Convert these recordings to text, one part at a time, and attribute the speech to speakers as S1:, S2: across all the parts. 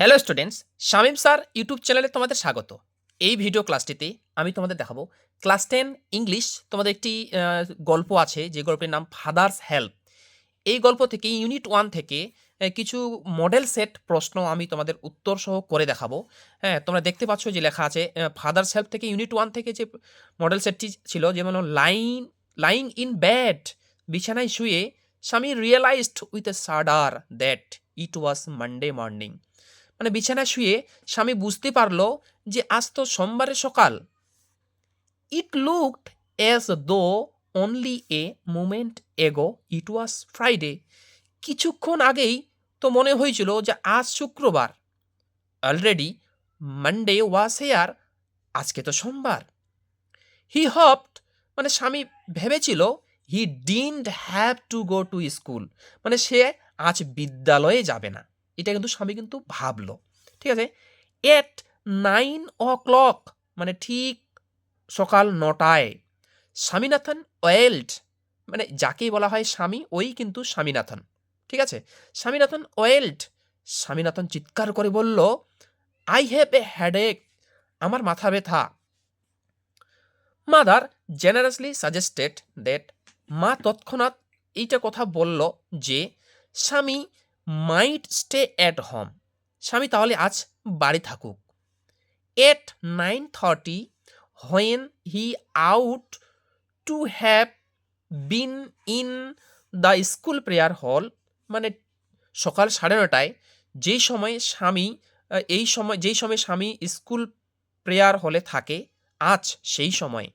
S1: Hello students Shamim sir YouTube চ্যানেলে তোমাদের স্বাগত। এই ভিডিও ক্লাসটিতে আমি তোমাদের দেখাবো ক্লাস টেন ইংলিশ তোমাদের একটি গল্প আছে, যে গল্পের নাম ফাদার্স হেল্প এই গল্প থেকে ইউনিট ওয়ান থেকে কিছু মডেল সেট প্রশ্ন আমি তোমাদের উত্তর সহ করে দেখাবো। হ্যাঁ তোমরা দেখতে পাচ্ছ যে লেখা আছে ফাদার্স হেল্প থেকে ইউনিট ওয়ান থেকে যে মডেল সেটটি ছিল, যেমন লাইন লাইং ইন ব্যাড বিছানায় শুয়ে, Swami realised with a shudder that it was Monday morning মানে বিছানায় শুয়ে স্বামী বুঝতে পারল যে আজ তো সোমবারে সকাল। It looked as though only a moment ago it was Friday কিছুক্ষণ আগেই তো মনে হয়েছিল যে আজ শুক্রবার। অলরেডি মানডে ওয়াজ হেয়ার আজকে তো সোমবার। হি হপড মানে স্বামী ভেবেছিল he didn't have to go to school মানে সে আজ বিদ্যালয়ে যাবে না। এটা কিন্তু স্বামী কিন্তু ভাবলো, ঠিক আছে? এট নাইন ও ক্লক মানে ঠিক সকাল নটায়, স্বামীনাথন ওয়েল্ড মানে যাকেই বলা হয় স্বামী, ওই কিন্তু স্বামীনাথন, ঠিক আছে? স্বামীনাথন ওয়েল্ড, স্বামীনাথন চিৎকার করে বলল আই হ্যাভ এ হেডেক আমার মাথা ব্যথা। মাদার জেনারেসলি সাজেস্টেড দ্যাট মা তৎক্ষণাৎ এইটা কথা বলল যে, স্বামী মাইট স্টে অ্যাট হোম স্বামী তাহলে আজ বাড়ি থাকুক। At nine thirty when he ought to have been in the school prayer hall মানে সকাল সাড়ে নটায় যেই সময় স্বামী এই সময় যেই সময় স্বামী স্কুল প্রেয়ার হলে থাকে, আজ সেই সময়।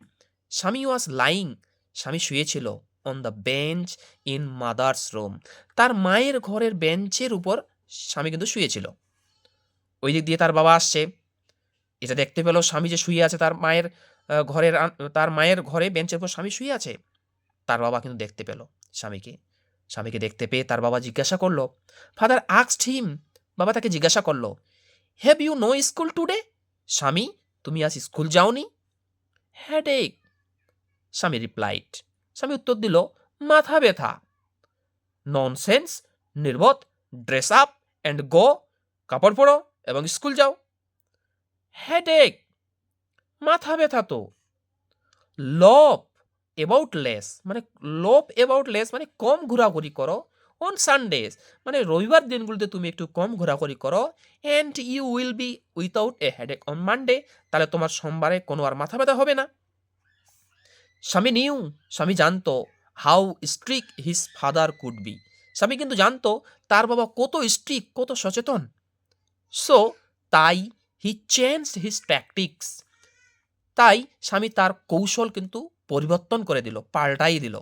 S1: স্বামী ওয়াজ লাইং স্বামী শুয়েছিল। On the bench in mother's room তার মায়ের ঘরের বেঞ্চের উপর স্বামী কিন্তু শুয়েছিল। ওই দিক দিয়ে তার বাবা আসছে। এটা দেখতে পেল স্বামী যে শুয়ে আছে, তার মায়ের ঘরের তার মায়ের ঘরে বেঞ্চের উপর স্বামী শুয়ে আছে। তার বাবা কিন্তু দেখতে পেল স্বামীকে। স্বামীকে দেখতে পেয়ে তার বাবা জিজ্ঞাসা করল ফাদার আক্সড হিম বাবা তাকে জিজ্ঞাসা করল have you no school today Swami, তুমি আজ স্কুল যাওনি? হ্যাডেক স্বামী রিপ্লাইড স্বামী উত্তর দিল, মাথা ব্যথা। ননসেন্স নির্বোধ ড্রেস আপ অ্যান্ড গো কাপড় পরো এবং স্কুল যাও। হেডেক মাথা ব্যথা তো। লভ অ্যাবাউট লেস মানে লোভ অ্যাবাউট লেস মানে কম ঘোরাঘুরি করো। অন সানডেজ মানে রবিবার দিনগুলোতে তুমি একটু কম ঘোরাঘুরি করো। And you will be without a headache on Monday তাহলে তোমার সোমবারে কোনো আর মাথা ব্যথা হবে না। স্বামী নিউ, স্বামী জানতো how strict his father could be Swami কিন্তু জানতো তার বাবা কত স্ট্রিক কত সচেতন। সো তাই হি চেঞ্জ হিজ ট্যাকটিক্স তাই স্বামী তার কৌশল কিন্তু পরিবর্তন করে দিল, পাল্টাই দিল।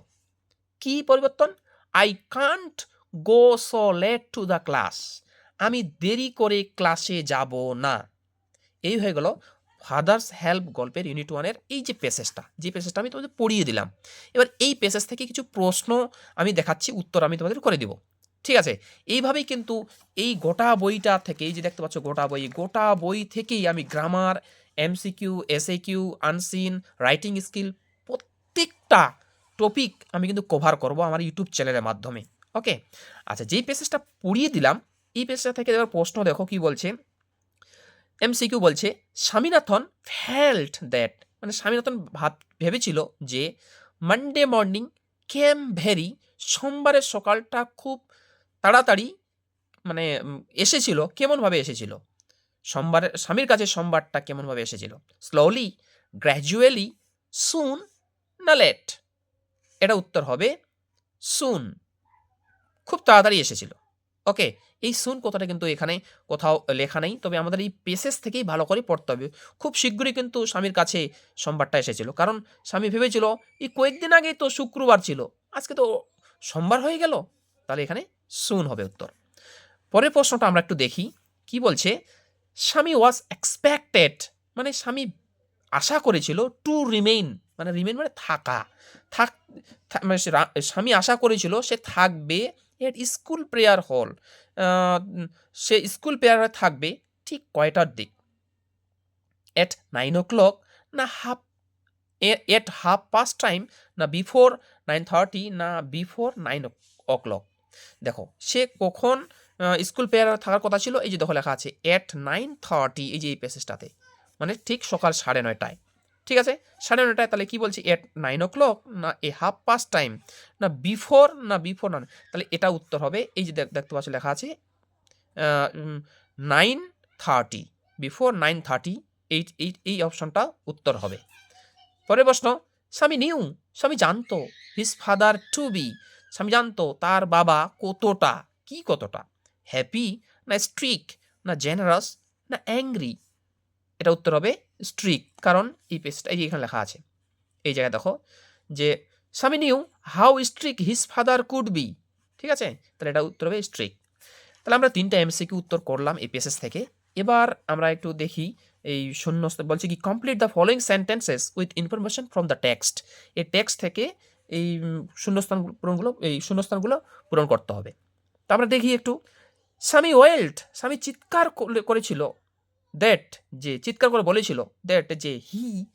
S1: কি পরিবর্তন? I can't go so late to the class আমি দেরি করে ক্লাসে যাব না। এই হয়ে গেল ফাদার্স হেল্প গল্পের ইউনিট ওয়ানের এই যে পেসেজটা যে পেসেজটা আমি তোমাদের পড়িয়ে দিলাম। এবার এই পেসেজ থেকে কিছু প্রশ্ন আমি দেখাচ্ছি, উত্তর আমি তোমাদের করে দিব। ঠিক আছে? এইভাবেই কিন্তু এই গোটা বইটা থেকে, এই যে দেখতে পাচ্ছ গোটা বই গোটা বই থেকেই আমি grammar MCQ SA Q unseen writing skill প্রত্যেকটা টপিক আমি কিন্তু কভার করব আমার ইউটিউব চ্যানেলের মাধ্যমে। ওকে আচ্ছা যেই পেসেজটা পড়িয়ে দিলাম, এই পেসেজটা থেকে এবার প্রশ্ন দেখো কি বলছে? এমসিকিউ বলছে, স্বামীনাথন ফেল্ট দ্যাট মানে স্বামীনাথন ভাব, ভেবেছিল যে মানডে মর্নিং কেম ভেরি সোমবারের সকালটা খুব তাড়াতাড়ি মানে এসেছিল, কেমনভাবে এসেছিল? সোমবারের স্বামীর কাছে সোমবারটা কেমনভাবে এসেছিল? স্লোলি গ্র্যাজুয়ালি সুন না লেট এটা উত্তর হবে সুন খুব তাড়াতাড়ি এসেছিল। ওকে এই সুন কথাটা কিন্তু এখানে কোথাও লেখা নেই। তবে আমাদের এই পেসেস থেকেই ভালো করে পড়তে হবে। খুব শীঘ্রই কিন্তু স্বামীর কাছে সোমবারটা এসেছিল। কারণ স্বামী ভেবেছিল, এই কয়েকদিন আগেই তো শুক্রবার ছিল। আজকে তো সোমবার হয়ে গেল। তাহলে এখানে সুন হবে উত্তর। পরের প্রশ্নটা আমরা একটু দেখি। কি বলছে? স্বামী ওয়াজ এক্সপেক্টেড মানে স্বামী আশা করেছিল টু রিমেইন মানে রিমেইন মানে থাকা। থাক মানে স্বামী আশা করেছিল সে থাকবে এট স্কুল প্রেয়ার হল। সে স্কুল প্রেয়ারে থাকবে ঠিক কয়টার দিক? এট নাইন ও ক্লক না half at half past time না বিফোর নাইন থার্টি না বিফোর নাইন ও ক্লক দেখো, সে কখন স্কুল পেয়ার থাকার কথা ছিল, এই যে দেখো লেখা আছে এট নাইন থার্টি এই যে এই প্যাসেজটাতে মানে ঠিক সকাল সাড়ে নয়টায়। ঠিক আছে? সাড়ে নয়টায় তাহলে কি বলছি? এট নাইন ও ক্লক না এ হাফ পাস্ট টাইম না বিফোর না বিফোর না তাহলে এটা উত্তর হবে। এই যে দেখতে পাচ্ছ লেখা আছে nine thirty before nine thirty এই এই এই অপশনটা উত্তর হবে। পরের প্রশ্ন, স্বামী নিউ স্বামী জানতো হিজ ফাদার টু বি স্বামী জানতো, তার বাবা কতটা, কি কতটা? হ্যাপি না স্ট্রিক না জেনারাস না অ্যাংরি এটা উত্তর হবে স্ট্রিক কারণ এই পেজটা এই যে এখানে লেখা আছে। এই জায়গায় দেখো যে, Swami knew how strict his father could be ঠিক আছে? তাহলে এটা উত্তর হবে স্ট্রিক তাহলে আমরা তিনটা এমসিকিউ উত্তর করলাম এই পেসেস থেকে। এবার আমরা একটু দেখি এই শূন্য বলছে কি complete the following sentences with information from the text এই টেক্সট থেকে এই শূন্যস্থান পূরণগুলো এই শূন্যস্থানগুলো পূরণ করতে হবে। তো আমরা দেখি একটু। স্বামী ওয়েল্ট স্বামী চিৎকার করেছিল। দ্যাট যে চিৎকার করে বলেছিল, দ্যাট যে হি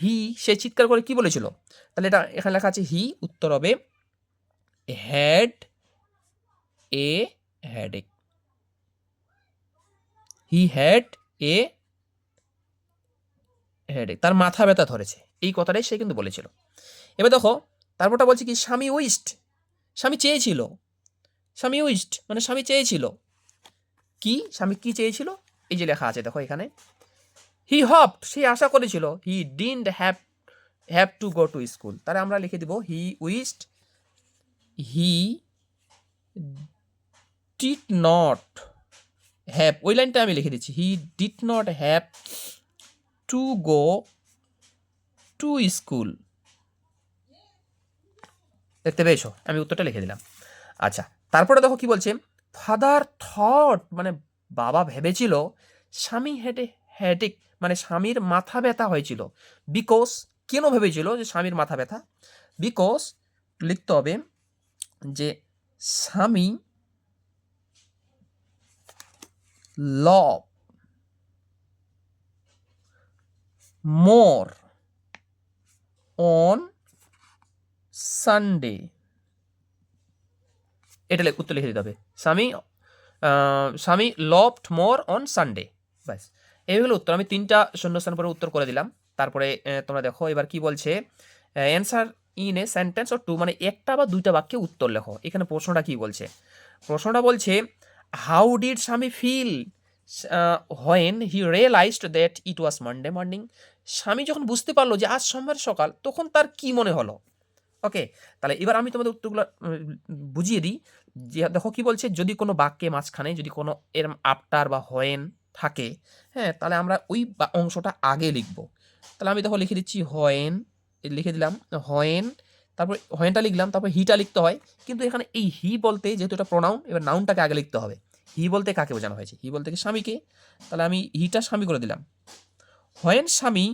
S1: হি, সে চিৎকার করে কি বলেছিল? তাহলে এটা এখানে লেখা আছে হি, উত্তর হবে had a headache he had a headache তার মাথা ব্যথা ধরেছে। এই কথাটাই সে কিন্তু বলেছিল। এবার দেখো, তারপরটা বলছে কি, স্বামী উইস্ট স্বামী চেয়েছিল। স্বামী উইস্ট মানে স্বামী চেয়েছিল। কি? স্বামী কি চেয়েছিল? এই যে লেখা আছে, দেখো এখানে। হি হপ সে আশা করেছিল he didn't have have to go to school তাহলে আমরা লিখে দিব he wished he did not have ওই লাইনটা আমি লিখে দিচ্ছি he did not have to go to school দেখতে পেয়েছ? আমি উত্তরটা লিখে দিলাম। আচ্ছা তারপরে দেখো কি বলছে ফাদার থট মানে বাবা ভেবেছিল স্বামী হেডে হেডিক মানে স্বামীর মাথা ব্যথা হয়েছিল। বিকজ কেন ভেবেছিল যে স্বামীর মাথা ব্যথা? বিকজ লিখতে হবে যে স্বামী লভ মোর অন সানডে এটা উত্তর লিখে দিতে হবে। স্বামী স্বামী লভড মোর অন সানডে। ব্যাস, এই হলো উত্তর। আমি তিনটা শূন্যস্থান পরে উত্তর করে দিলাম। তারপরে তোমরা দেখো, এবার কি বলছে? Answer in a sentence or two মানে একটা বা দুইটা বাক্যে উত্তর লেখো। এখানে প্রশ্নটা কি বলছে? প্রশ্নটা বলছে how did Swami feel when he realised that it was Monday morning Swami যখন বুঝতে পারল যে আজ সোমবার সকাল, তখন তার কি মনে হলো? ওকে তাহলে এবার আমি তোমাদের উত্তরগুলো বুঝিয়ে দিই। দেখো কি বলছে? যদি কোনো বাক্যে মাঝখানে যদি কোনো এরম আফটার বা হয়েন থাকে হ্যাঁ তাহলে আমরা ওই অংশটা আগে লিখব। তাহলে আমি দেখো লিখে দিচ্ছি হয়েন লিখে দিলাম হয়েন তারপর হয়েনটা লিখলাম, তারপর হিটা লিখতে হয়। কিন্তু এখানে এই হি বলতে যেহেতু এটা প্রোনাউন এবার নাউনটাকে আগে লিখতে হবে। হি বলতে কাকে বোঝানো হয়েছে? হি বলতে কি স্বামীকে? তাহলে আমি হিটা স্বামী করে দিলাম। হোয়েন স্বামী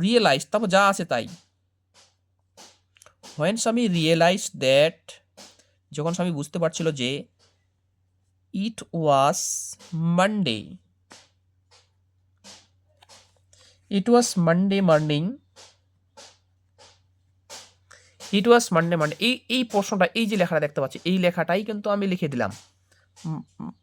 S1: রিয়েলাইজ তারপর যা আছে তাই। হোয়েন স্বামী রিয়েলাইজ দ্যাট যখন স্বামী বুঝতে পারছিল যে it was Monday it was Monday morning it was Monday Monday এই এই প্রশ্নটা, এই যে লেখাটা দেখতে পাচ্ছি, এই লেখাটাই কিন্তু আমি লিখে দিলাম।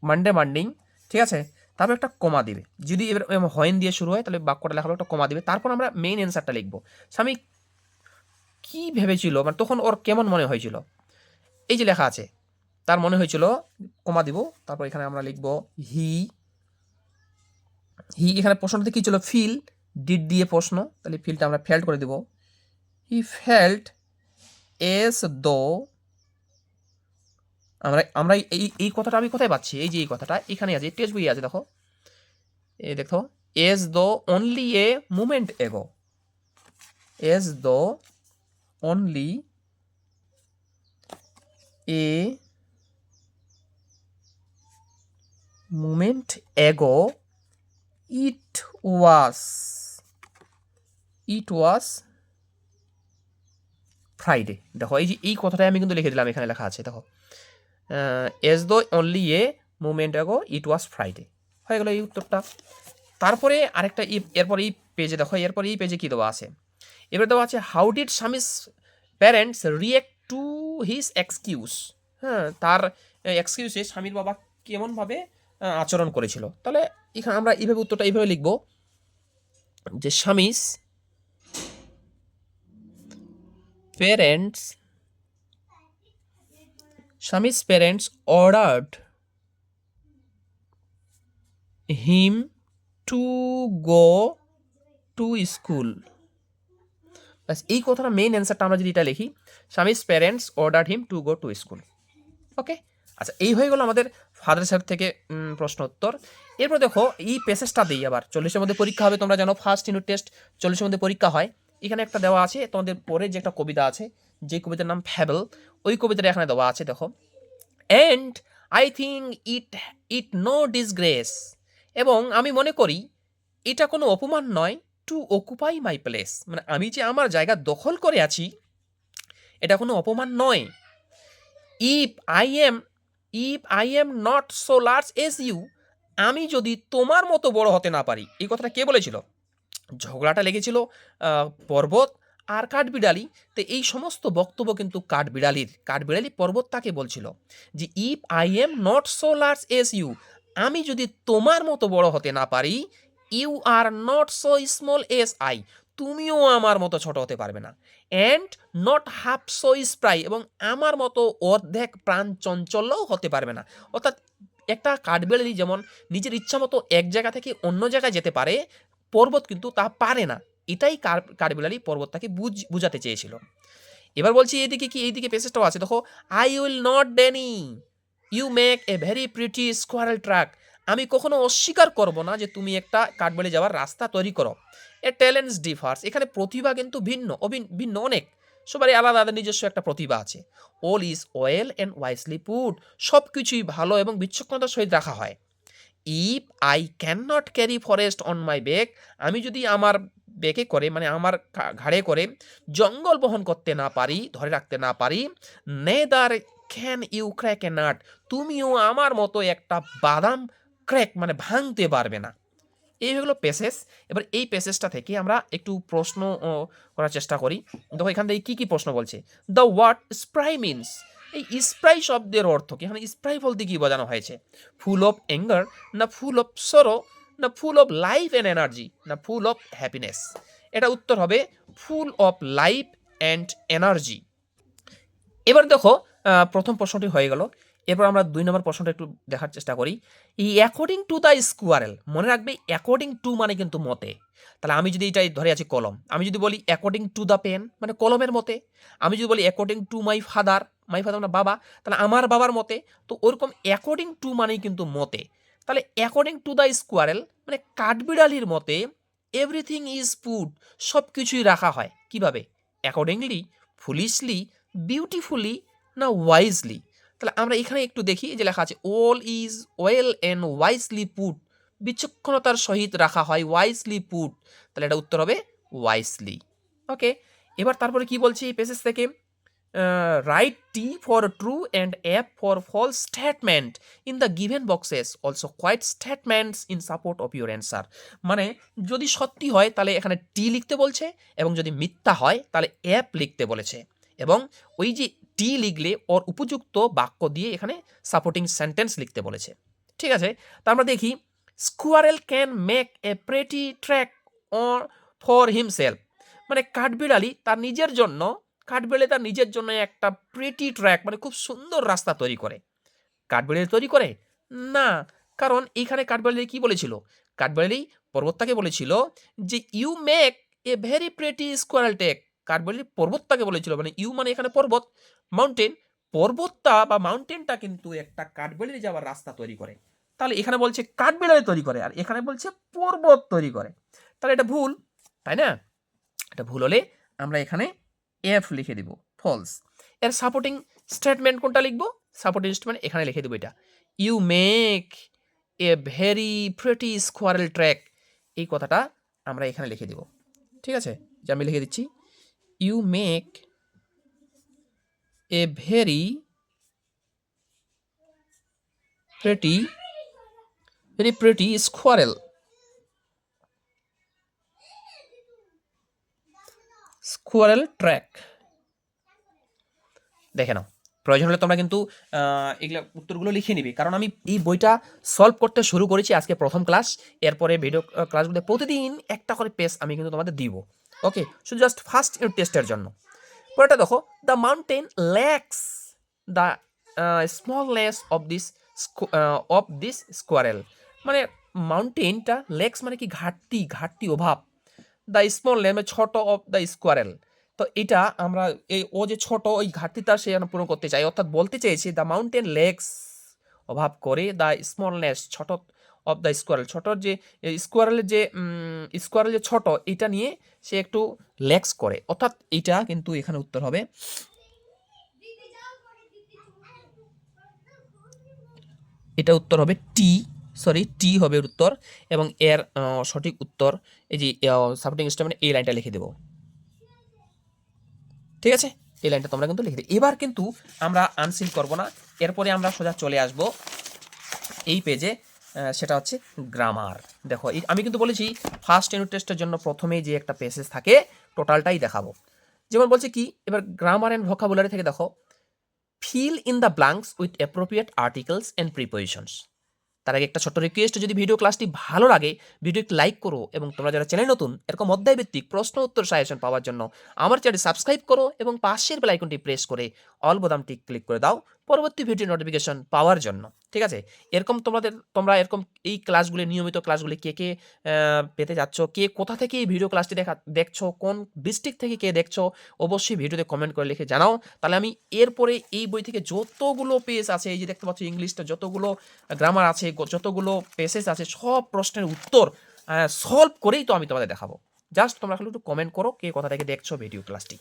S1: মানডে মর্নিং ঠিক আছে? তারপর একটা কমা দিবে। যদি এবার হয়েন দিয়ে শুরু হয়, তাহলে বাক্যটা লেখা হবে একটা কমা দিবে। তারপর আমরা মেইন অ্যান্সারটা লিখব। স্বামী কি ভেবেছিল? মানে তখন ওর কেমন মনে হয়েছিল? এই যে লেখা আছে, তার মনে হয়েছিল, কমা দিব, তারপর এখানে আমরা লিখব হি। হি এখানে প্রশ্নটাতে কি ছিল? ফিল, ডিড দিয়ে প্রশ্ন, তাহলে ফিলটা আমরা ফেল্ট করে দেব। হি ফেল্ট এস দো, আমরা আমরা এই এই কথাটা আমি কোথায় পাচ্ছি? এই যে এই কথাটা এখানে আছে টেস্ট বই আছে, দেখো। এই দেখো, as though only a moment ago as though only a moment ago, it was it was Friday দেখো, এই যে এই কথাটাই আমি কিন্তু লিখে দিলাম, এখানে লেখা আছে, দেখো। As though only a moment ago it was Friday হয়ে গেল এই উত্তরটা। তারপরে আরেকটা ই- এরপর এই পেজে দেখো, এরপর এই পেজে কী দেওয়া আছে? এবার দেওয়া আছে how did Swami's parents react to his excuse হ্যাঁ তার এক্সকিউজে স্বামীর বাবা কেমনভাবে আচরণ করেছিল। তাহলে এখানে আমরা এইভাবে উত্তরটা এইভাবে লিখব যে Swami's parents Swami's parents ordered him to go to school ব্যাস, এই কথাটা মেইন অ্যান্সারটা আমরা যদি এটা লিখি Swami's parents order him to go to school okay আচ্ছা এই হয়ে গেল আমাদের ফাদার সাহেব থেকে প্রশ্ন উত্তর। এরপর দেখো, এই পেসেজটা দিই আবার। চল্লিশের মধ্যে পরীক্ষা হবে, তোমরা জানো ফার্স্ট ইউনিট টেস্ট চল্লিশের মধ্যে পরীক্ষা হয়। এখানে একটা দেওয়া আছে, তোমাদের পরে যে একটা কবিতা আছে, যে কবিতার নাম ফ্যাবল ওই কবিতাটা এখানে দেওয়া আছে, দেখো। And I think it it no disgrace এবং আমি মনে করি, এটা কোনো অপমান নয় টু অকুপাই মাই প্লেস মানে আমি যে আমার জায়গা দখল করে আছি, এটা কোনো অপমান নয়। If I am if I am not so large as you আমি যদি তোমার মতো বড় হতে না পারি, এই কথাটা কে বলেছিল? ঝগড়াটা লেগেছিল পর্বত আর কাঠবিড়ালি। তো এই সমস্ত বক্তব্য কিন্তু কাঠবিড়ালির, কাঠবিড়ালি পর্বত তাকে বলছিল যে if I am not so large as you আমি যদি তোমার মতো বড় হতে না পারি you are not so small as I তুমিও আমার মতো ছোট হতে পারবে না। And not half so spry এবং আমার মতো অর্ধেক প্রাণ চঞ্চলও হতে পারবে না। অর্থাৎ একটা কাঠবিড়ালি যেমন নিজের ইচ্ছা মতো এক জায়গা থেকে অন্য জায়গায় যেতে পারে, পর্বত কিন্তু তা পারে না। এটাই কার কাঠবিড়ালি পর্বতটাকে বুঝ বুঝাতে চেয়েছিল। এবার বলছি এইদিকে কি? এইদিকে পেসেজটাও আছে। দেখো I will not deny you make a very pretty squirrel track আমি কখনো অস্বীকার করব না যে তুমি একটা কাঠবেড়ে যাওয়ার রাস্তা তৈরি করো। এ ট্যালেন্টস ডিফার্স এখানে প্রতিভা কিন্তু ভিন্ন ভিন্ন অনেক। সবারই আলাদা আলাদা নিজস্ব একটা প্রতিভা আছে। All is well and wisely put সব কিছুই ভালো এবং বিচক্ষণতার সহিত রাখা হয়। If I cannot carry forest on my back আমি যদি আমার ব্যাগে করে মানে আমার ঘাড়ে করে জঙ্গল বহন করতে না পারি, ধরে রাখতে না পারি neither can you crack a nut তুমিও আমার মতো একটা বাদাম ক্র্যাক মানে ভাঙতে পারবে না। এই হলো প্যাসেজ। এবার এই প্যাসেজটা থেকে আমরা একটু প্রশ্ন করার চেষ্টা করি। দেখো এখান থেকে কী কী প্রশ্ন বলছে? দ্য ওয়ার্ড স্প্রাই মিনস এই স্প্রাই শব্দের অর্থ কি? এখানে স্প্রাই বলতে কী বোঝানো হয়েছে? ফুল অফ অ্যাঙ্গার না ফুল অফ সরো না full of life and energy না ফুল অফ হ্যাপিনেস এটা উত্তর হবে full of life and energy এবার দেখো প্রথম প্রশ্নটি হয়ে গেল। এরপর আমরা দুই নম্বর প্রশ্নটা একটু দেখার চেষ্টা করি। এই অ্যাকর্ডিং টু দ্য স্কোয়ারেল মনে রাখবে অ্যাকর্ডিং টু মানে কিন্তু মতে। তাহলে আমি যদি এটাই ধরে আছি কলম, আমি যদি বলি অ্যাকর্ডিং টু দ্য পেন মানে কলমের মতে, আমি যদি বলি according to my father my father মানে বাবা, তাহলে আমার বাবার মতে, তো ওরকম অ্যাকর্ডিং টু মানেই কিন্তু মতে। তাহলে অ্যাকর্ডিং টু দ্য স্কোয়ারেল মানে কাঠবিড়ালির মতে এভরিথিং ইজ ফুড সব কিছুই রাখা হয়। কীভাবে? অ্যাকর্ডিংলি ফুলিশলি বিউটিফুলি না ওয়াইজলি তাহলে আমরা এখানে একটু দেখি যে লেখা আছে all is well and wisely put বিচক্ষণতার সহিত রাখা হয় ওয়াইজলি পুট তাহলে এটা উত্তর হবে ওয়াইজলি ওকে এবার তারপরে কি বলছি এই পেসেজ থেকে? Write T for true and F for false statement in the given boxes also quote statements in support of your answer মানে যদি সত্যি হয়, তাহলে এখানে টি লিখতে বলছে, এবং যদি মিথ্যা হয়, তাহলে অ্যাপ লিখতে বলেছে। এবং ওই যে টি লিখলে ওর উপযুক্ত বাক্য দিয়ে এখানে সাপোর্টিং সেন্টেন্স লিখতে বলেছে। ঠিক আছে? তা আমরা দেখি squirrel can make a pretty track or for himself মানে কাঠবিড়ালি তার নিজের জন্য, কাঠবিড়ালি তার নিজের জন্য একটা প্রেটি ট্র্যাক মানে খুব সুন্দর রাস্তা তৈরি করে। কাঠবিড়ালি তৈরি করে? না। কারণ এইখানে কাঠবিড়ালি কি বলেছিল? কাঠবিড়ালি পর্বতটাকে বলেছিল যে you make a very pretty squirrel track কাঠবিড়ালি পর্বতটাকে বলেছিল। মানে ইউ মানে এখানে পর্বত। মাউন্টেন পর্বতটা বা মাউন্টেনটা কিন্তু একটা কাঠবিড়ালি যাওয়ার রাস্তা তৈরি করে। তাহলে এখানে বলছে কাঠবিড়ালি তৈরি করে আর এখানে বলছে পর্বত তৈরি করে। তাহলে এটা ভুল, তাই না? এটা ভুল হলে আমরা এখানে এফ লিখে দিব ফলস এর সাপোর্টিং স্টেটমেন্ট কোনটা লিখব? সাপোর্টিং স্টেটমেন্ট এখানে লিখে দেবো এটা। You make a very pretty squirrel track এই কথাটা আমরা এখানে লিখে দেব। ঠিক আছে? যে আমি লিখে দিচ্ছি you make a very pretty very pretty squirrel squirrel track দেখে নাও। প্রয়োজন হলে তোমরা কিন্তু এগুলো উত্তরগুলো লিখে নিবি। কারণ আমি এই বইটা সলভ করতে শুরু করেছি আজকে প্রথম ক্লাস এরপরে ভিডিও ক্লাসগুলো প্রতিদিন একটা করে পেজ আমি কিন্তু তোমাদের দিব। ওকে শুধু জাস্ট ফার্স্ট ইউনিট টেস্টের জন্য। পরেরটা দেখো the mountain lacks the small less of this of this squirrel মানে মাউন্টেনটা লেক্স মানে কি ঘাটতি ঘাটতি অভাব। দ্য স্মল লেস মানে ছোট অফ দ্য স্কোয়ারেল তো এটা আমরা এই ও যে ছোট, ওই ঘাটতিটা সে পূরণ করতে চাই অর্থাৎ বলতে চেয়েছি দ্য মাউন্টেন লেক্স অভাব করে দ্য স্মলনেস ছোট অফ দ্য স্কোয়ারেল ছোটর যে স্কোয়ারেলের যে স্কোয়ারেল যে ছোট, এটা নিয়ে সে একটু লেক্স করে। অর্থাৎ এইটা কিন্তু এখানে উত্তর হবে, এটা উত্তর হবে টি সরি টি হবে উত্তর এবং এর সঠিক উত্তর এই যে সাপোর্টিং স্টেটমেন্ট এই লাইনটা লিখে দেবো। ঠিক আছে? এই লাইনটা তোমরা কিন্তু লিখে দিই এবার কিন্তু আমরা আনসিল করব না। এরপরে আমরা সোজা চলে আসব এই পেজে সেটা হচ্ছে গ্রামার দেখো আমি কিন্তু বলেছি ফার্স্ট ইউনিট টেস্টের জন্য প্রথমেই যে একটা পেসেজ থাকে টোটালটাই দেখাবো। যেমন বলছে কি, এবার গ্রামার অ্যান্ড ভোকাবুলারি থেকে দেখো fill in the blanks with appropriate articles and prepositions তার আগে একটা ছোট্ট রিকোয়েস্ট যদি ভিডিও ক্লাসটি ভালো লাগে ভিডিওটি লাইক করো এবং তোমরা যারা চ্যানেল নতুন, এরকম অধ্যায় ভিত্তিক প্রশ্ন উত্তর সাজেশন পাওয়ার জন্য আমার চ্যানেল সাবস্ক্রাইব করো এবং পাশের বেল আইকনটি প্রেস করে অল বোতামটি ক্লিক করে দাও। পরবর্তী ভিডিও নোটিফিকেশন পাওয়ার জন্য, ঠিক আছে? এরকম তোমাদের, তোমরা এরকম এই ক্লাসগুলি নিয়মিত ক্লাসগুলি কে কে পেতে যাচ্ছ, কে কোথা থেকে এই ভিডিও ক্লাসটি দেখা, দেখছ, কোন ডিস্ট্রিক্ট থেকে কে দেখছ, অবশ্যই ভিডিওতে কমেন্ট করে লিখে জানাও। তাহলে আমি এরপরে এই বই থেকে যতগুলো পেজ আছে, এই যে দেখতে পাচ্ছ ইংলিশটা যতগুলো গ্রামার আছে, যতগুলো পেসেস আছে, সব প্রশ্নের উত্তর সলভ করেই তো আমি তোমাদের দেখাবো। জাস্ট তোমরা খালি একটু কমেন্ট করো, কে কোথা থেকে দেখছ ভিডিও ক্লাসটি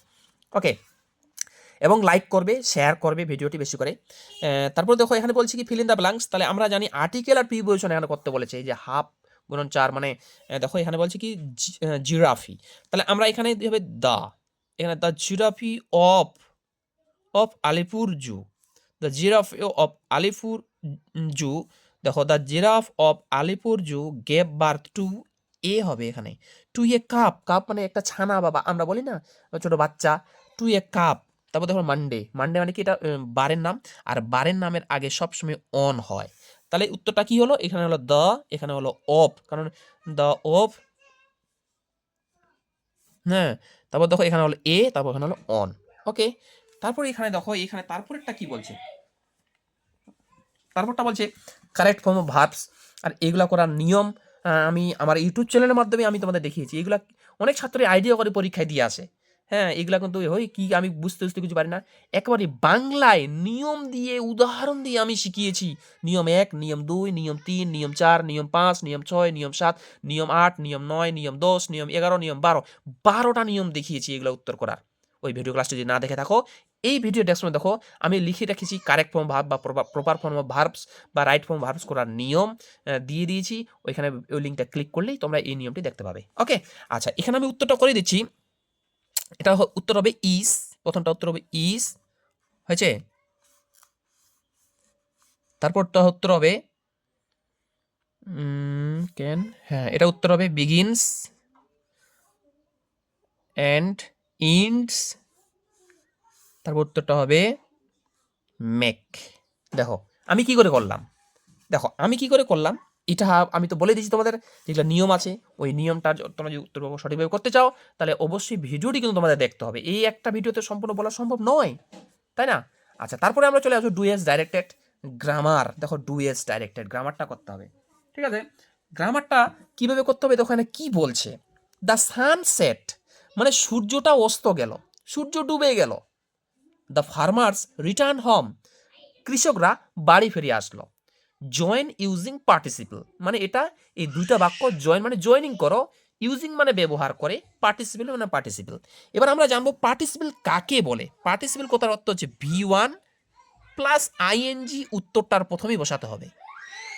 S1: ওকে এবং লাইক করবে শেয়ার করবে ভিডিওটি বেশি করে। তারপর দেখো, এখানে বলছি কি ফিল ইন দ্য ব্লাঙ্কস তাহলে আমরা জানি আর্টিকেল আর প্রিপোজিশন এখানে করতে বলেছে, এই যে হাফ গুণন চার মানে দেখো, এখানে বলছি কি জিরাফি তাহলে আমরা এখানে হবে দা এখানে the giraffe of of Alipore zoo the giraffe of Alipore zoo দেখো the giraffe of Alipore zoo gave birth to a হবে এখানে। টু এ কাপ কাপ মানে একটা ছানা বাবা, আমরা বলি না, ছোট বাচ্চা। টু এ কাপ তারপর দেখো মানডে মানডে মানে কি এটা বারের নাম। আর বারের নামের আগে সবসময় অন হয়। তাহলে উত্তরটা কি হলো? এখানে হলো দ্য এখানে হলো অফ কারণ দ্য অফ হ্যাঁ তারপর দেখো এখানে হলো এ তারপর এখানে হলো অন ওকে তারপর এখানে দেখো, এখানে তারপরেরটা কি বলছে? তারপরটা বলছে কারেক্ট ফর্ম অফ ভার্বস আর এগুলা করার নিয়ম আমি আমার ইউটিউব চ্যানেলের মাধ্যমে আমি তোমাদের দেখিয়েছি। এগুলা অনেক ছাত্রই আইডিয়া করে পরীক্ষায় দিয়ে আসে। হ্যাঁ এগুলা কিন্তু ওই কি আমি বুঝতে বুঝতে কিছু পারি না। একেবারে বাংলায় নিয়ম দিয়ে, উদাহরণ দিয়ে আমি শিখিয়েছি। নিয়ম এক, নিয়ম দুই, নিয়ম তিন, নিয়ম চার, নিয়ম পাঁচ, নিয়ম ছয়, নিয়ম সাত, নিয়ম আট, নিয়ম নয়, নিয়ম দশ, নিয়ম এগারো, নিয়ম বারো। বারোটা নিয়ম দেখিয়েছি এগুলো উত্তর করার। ওই ভিডিও ক্লাসটি যদি না দেখে থাকো, এই ভিডিও ডেস্কমে দেখো, আমি লিখে রেখেছি কারেক্ট ফর্ম ভার্ব বা প্রপার ফর্ম অফ ভার্বস বা রাইট ফর্ম ভার্বস করার নিয়ম দিয়ে দিয়েছি। ওইখানে ওই লিঙ্কটা ক্লিক করলেই তোমরা এই নিয়মটি দেখতে পাবে। ওকে আচ্ছা এখানে আমি উত্তরটা করে দিচ্ছি। এটা উত্তর হবে ইস, প্রথমটা উত্তর হবে ইস, হয়েছে? তারপরটা উত্তর হবে ক্যান হ্যাঁ এটা উত্তর হবে বিগিনস অ্যান্ড ইন্ডস তারপর উত্তরটা হবে মেক দেখো, আমি কি করে করলাম? দেখো, আমি কি করে করলাম? এটা আমি তো বলে দিয়েছি তোমাদের, যেগুলো নিয়ম আছে, ওই নিয়মটা তোমরা যদি উত্তর সঠিকভাবে করতে চাও, তাহলে অবশ্যই ভিডিওটি কিন্তু তোমাদের দেখতে হবে। এই একটা ভিডিওতে সম্পূর্ণ বলা সম্ভব নয়, তাই না? আচ্ছা তারপরে আমরা চলে আসব ডু এস ডাইরেক্টেড গ্রামার দেখো ডু এস ডাইরেক্টেড গ্রামারটা করতে হবে, ঠিক আছে? গ্রামারটা কীভাবে করতে হবে, দেখো এখানে কি বলছে? দ্য সানসেট মানে সূর্যটা অস্ত গেল, সূর্য ডুবে গেল। দ্য ফার্মার্স রিটার্ন হোম কৃষকরা বাড়ি ফিরে আসলো। জয়েন ইউজিং পার্টিসিপল মানে এটা এই দুইটা বাক্য জয়েন মানে জয়েনিং করো ইউজিং মানে ব্যবহার করে পার্টিসিপেল মানে পার্টিসিপেল এবার আমরা জানব পার্টিসিপেল কাকে বলে? পার্টিসিপেল কথার অর্থ হচ্ছে ভি ওয়ান প্লাস আইএনজি উত্তরটার প্রথমেই বসাতে হবে।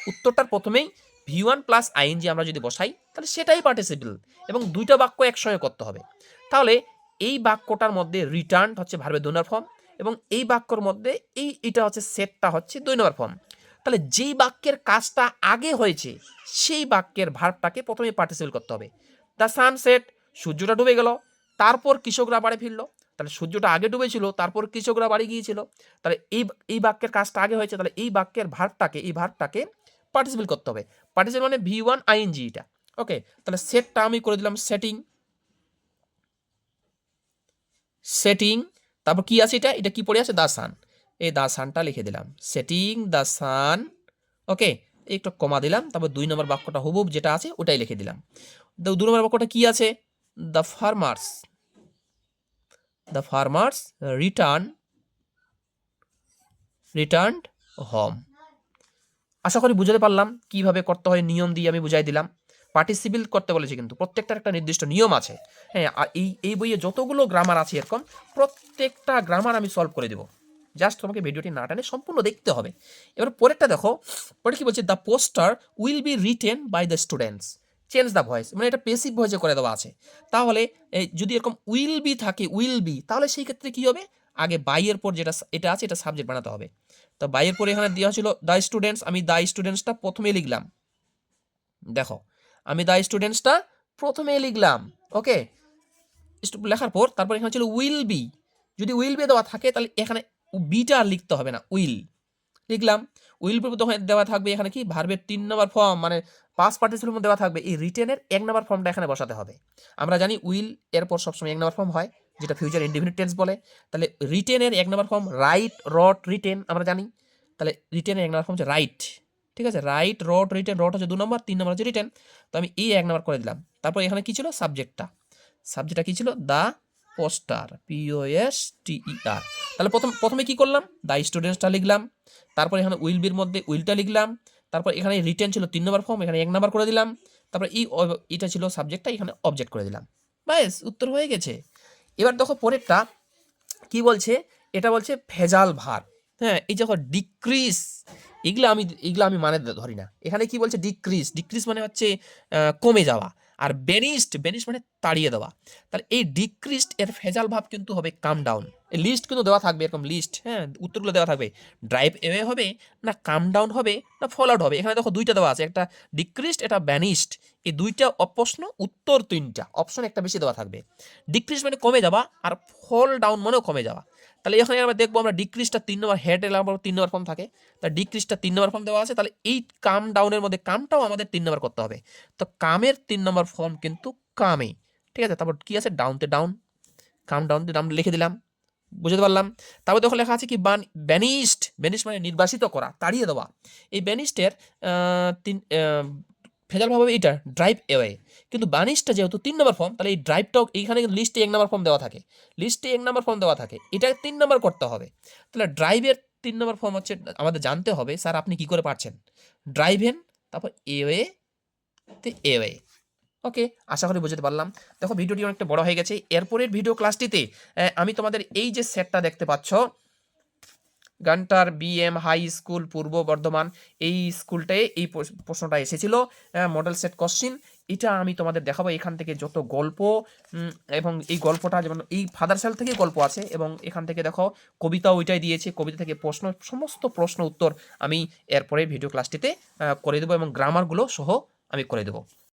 S1: উত্তরটার প্রথমেই ভি ওয়ান প্লাস আইএনজি আমরা যদি বসাই, তাহলে সেটাই পার্টিসিপেল এবং দুইটা বাক্য একসঙ্গে করতে হবে। তাহলে এই বাক্যটার মধ্যে রিটার্ন হচ্ছে ভার্বের দুই নম্বর ফর্ম এবং এই বাক্যর মধ্যে এই, এটা হচ্ছে সেটটা হচ্ছে দুই নম্বর ফর্ম তাহলে যেই বাক্যের কাজটা আগে হয়েছে, সেই বাক্যের ভার্বটাকে প্রথমে পার্টিসিপেট করতে হবে। দ্য সানসেট সূর্যটা ডুবে গেল, তারপর কৃষকরা বাড়ি ফিরলো। তাহলে সূর্যটা আগে ডুবেছিল, তারপর কৃষকরা বাড়ি গিয়েছিল। তাহলে এই এই বাক্যের কাজটা আগে হয়েছে, তাহলে এই বাক্যের ভার্বটাকে, এই ভার্বটাকে পার্টিসিপেট করতে হবে। পার্টিসিপেট মানে ভি ওয়ান আইএনজি এটা ওকে তাহলে সেটটা আমি করে দিলাম সেটিং সেটিং তারপর কি আছে এটা? এটা কি পড়ে আছে? দ্য সান এই দ্য সানটা লিখে দিলাম। সেটিং দ্য সান, ওকে, একটু কমা দিলাম, তারপর দুই নম্বর বাক্যটা হুবুব যেটা আছে ওটাই লিখে দিলাম। দু নম্বর বাক্যটা কি আছে? The farmers the farmers return return home আশা করি বুঝাতে পারলাম কীভাবে করতে হয়, নিয়ম দিয়ে আমি বুঝাই দিলাম। পার্টিসিপিল করতে বলেছি কিন্তু, প্রত্যেকটার একটা নির্দিষ্ট নিয়ম আছে। হ্যাঁ আর এই এই বইয়ে যতগুলো গ্রামার আছে এরকম, প্রত্যেকটা গ্রামার আমি সলভ করে দেবো। জাস্ট তোমাকে ভিডিওটি না টানে সম্পূর্ণ দেখতে হবে। এবার পরেরটা দেখো, পরে কি বলছে the poster will be written by the students change the voice মানে এটা পেসিভ ভয়েসে করে দেওয়া আছে। তাহলে যদি এরকম উইল বি থাকে উইল বি তাহলে সেই ক্ষেত্রে কি হবে? আগে বাইয়ের পর যেটা, এটা আছে, এটা সাবজেক্ট বানাতে হবে। তো বাইয়ের পর এখানে দেওয়া ছিল দ্য স্টুডেন্টস আমি দ্য স্টুডেন্টসটা প্রথমে লিখলাম। দেখো, আমি দ্য স্টুডেন্টসটা প্রথমে লিখলাম ওকে লেখার পর, তারপর এখানে ছিল উইল বি যদি উইল বি দেওয়া থাকে, তাহলে এখানে বিটা আর লিখতে হবে না, উইল। লিখলাম, উইল তখন দেওয়া থাকবে এখানে কি? ভার্বের তিন নম্বর ফর্ম মানে পাস পার্টিসিপেল দেওয়া থাকবে। এই রিটেনের এক নম্বর ফর্মটা এখানে বসাতে হবে। আমরা জানি উইল এরপর সবসময় এক নম্বর ফর্ম হয়, যেটা ফিউচার ইন্ডিফিনিট টেন্স বলে। তাহলে রিটেনের এক নম্বর ফর্ম রাইট রট রিটেন আমরা জানি। তাহলে রিটেনের এক নম্বর ফর্ম হচ্ছে রাইট ঠিক আছে? রাইট রট রিটেন রট হচ্ছে দু নম্বর, তিন নম্বর হচ্ছে রিটেন তো আমি এই এক নম্বর করে দিলাম। তারপর এখানে কী ছিল? সাবজেক্টটা সাবজেক্টটা কী ছিল? দ্য পোস্টার পিওএস টিইআর তাহলে প্রথম, প্রথমে কি করলাম? দ্য স্টুডেন্টসটা লিখলাম। তারপর এখানে উইল বির মধ্যে উইলটা লিখলাম। তারপর এখানে রিটেন ছিল তিন নম্বর ফর্ম এখানে এক নম্বর করে দিলাম। তারপর অব- এটা ছিল সাবজেক্টটা এখানে অবজেক্ট করে দিলাম। ব্যাস, উত্তর হয়ে গেছে। এবার দেখো পরেরটা, কি বলছে? এটা বলছে ভেজাল ভার। হ্যাঁ এই যখন ডিক্রিস এগুলো আমি এগুলো আমি মানে ধরি না। এখানে কি বলছে ডিক্রিস ডিক্রিস মানে হচ্ছে কমে যাওয়া। আর বেনিস্ট বেনিস্ট মানে তাড়িয়ে দেওয়া। তাহলে এই ডিক্রিস্ট এর ভেজাল ভাব কিন্তু হবে কাম ডাউন এই লিস্ট কিন্তু দেওয়া থাকবে এরকম লিস্ট হ্যাঁ উত্তরগুলো দেওয়া থাকবে। ড্রাইভ এওয়ে হবে না কাম ডাউন হবে না ফল আউট হবে। এখানে দেখো দুইটা দেওয়া আছে, একটা ডিক্রিস্ট এটা ব্যানিস্ট এই দুইটা প্রশ্ন উত্তর তিনটা। অপশন একটা বেশি দেওয়া থাকবে। ডিক্রিস্ট মানে কমে যাওয়া আর ফল ডাউন মানেও কমে যাওয়া। তাহলে এখানে আমরা দেখব আমরা ডিক্রিসটা তিন নম্বর হেড এলাম তিন নম্বর ফর্ম থাকে। তাহলে ডিক্রিসটা তিন নম্বর ফর্ম দেওয়া আছে, তাহলে এই কাম ডাউনের মধ্যে কামটাও আমাদের তিন নম্বর করতে হবে। তো কামের তিন নম্বর ফর্ম কিন্তু কামে ঠিক আছে? তারপর কি আছে? ডাউনতে ডাউন কাম ডাউনতে ডাউন লিখে দিলাম, বুঝতে পারলাম? তারপর দেখো লেখা আছে কি? বান ব্যানিস্ট ব্যানিস্ট মানে নির্বাসিত করা, তাড়িয়ে দেওয়া। এই ব্যানিস্টের তিন ভেজাল ভাবে এইটা ড্রাইভ এওয়ে কিন্তু বানিশটা যেহেতু তিন নম্বর ফর্ম তাহলে এই ড্রাইভটাও এইখানে কিন্তু লিস্টে এক নম্বর ফর্ম দেওয়া থাকে। লিস্টে এক নম্বর ফর্ম দেওয়া থাকে। এটা তিন নম্বর করতে হবে। তাহলে ড্রাইভের তিন নম্বর ফর্ম হচ্ছে, আমাদের জানতে হবে, স্যার আপনি কি করে পারছেন? ড্রাইভেন তারপর এওয়ে তে এওয়ে ওকে আশা করি বুঝতে পারলাম। দেখো ভিডিওটি অনেকটা বড় হয়ে গেছে। এরপরের ভিডিও ক্লাসটিতে আমি তোমাদের এই যে সেটটা দেখতে পাচ্ছ গান্টার বিএম হাই স্কুল পূর্ব বর্ধমান, এই স্কুলটায় এই প্রশ্নটা এসেছিল মডেল সেট কোশ্চিন এটা আমি তোমাদের দেখাবো, এখান থেকে যত গল্প এবং এই গল্পটা যেমন, এই ফাদার সেল থেকে গল্প আছে, এবং এখান থেকে দেখো কবিতা ওইটাই দিয়েছে, কবিতা থেকে প্রশ্ন, সমস্ত প্রশ্ন উত্তর আমি এরপরে ভিডিও ক্লাসটিতে করে দেবো, এবং গ্রামারগুলো সহ আমি করে দেবো।